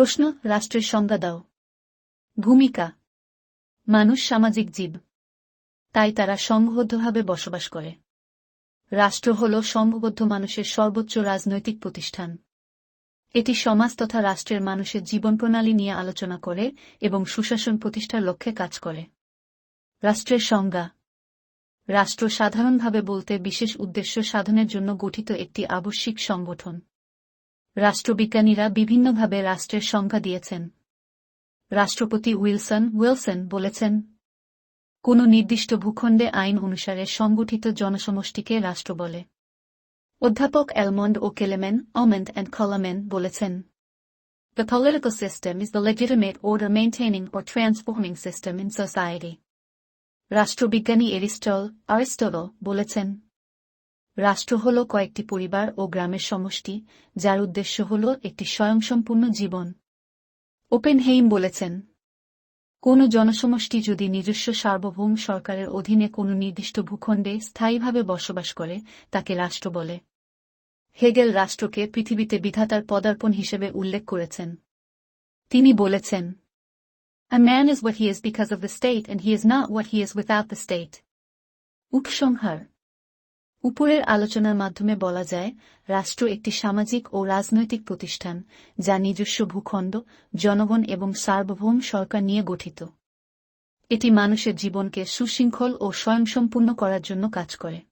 প্রশ্ন, রাষ্ট্রের সংজ্ঞা দাও। ভূমিকা। মানুষ সামাজিক জীব। তাই তারা সংঘবদ্ধভাবে বসবাস করে। রাষ্ট্র হল সংঘবদ্ধ মানুষের সর্বোচ্চ রাজনৈতিক প্রতিষ্ঠান। এটি সমাজ তথা রাষ্ট্রের মানুষের জীবন প্রণালী নিয়ে আলোচনা করে এবং সুশাসন প্রতিষ্ঠার লক্ষ্যে কাজ করে। রাষ্ট্রের সংজ্ঞা। রাষ্ট্র সাধারণভাবে বলতে বিশেষ উদ্দেশ্য সাধনের জন্য গঠিত একটি আবশ্যিক সংগঠন। রাষ্ট্রবিজ্ঞানীরা বিভিন্নভাবে রাষ্ট্রের সংজ্ঞা দিয়েছেন রাষ্ট্রপতি উইলসন উইলসন বলেছেন, কোন নির্দিষ্ট ভূখণ্ডে আইন অনুসারে সংগঠিত জনসমষ্টিকে রাষ্ট্র বলে অধ্যাপক এলমন্ড ও কেলেমেন অমেন্ট অ্যান্ড কলামেন বলেছেন, The political system is the legitimate order maintaining or transforming system in society. রাষ্ট্রবিজ্ঞানী এরিস্টল আরিস্টল বলেছেন রাষ্ট্র হল কয়েকটি পরিবার ও গ্রামের সমষ্টি, যার উদ্দেশ্য হল একটি স্বয়ংসম্পূর্ণ জীবন। ওপেনহেইম বলেছেন, কোন জনসমষ্টি যদি নিজস্ব সার্বভৌম সরকারের অধীনে কোনো নির্দিষ্ট ভূখণ্ডে স্থায়ীভাবে বসবাস করে, তাকে রাষ্ট্র বলে। হেগেল রাষ্ট্রকে পৃথিবীতে বিধাতার পদার্পণ হিসেবে উল্লেখ করেছেন। তিনি বলেছেন, A man is what he is because of the state and he is not what he is without the state. উপসংহার উপরের আলোচনার মাধ্যমে বলা যায়, রাষ্ট্র একটি সামাজিক ও রাজনৈতিক প্রতিষ্ঠান, যা নিজস্ব ভূখণ্ড, জনগণ এবং সার্বভৌম সরকার নিয়ে গঠিত। এটি মানুষের জীবনকে সুশৃঙ্খল ও স্বয়ংসম্পূর্ণ করার জন্য কাজ করে।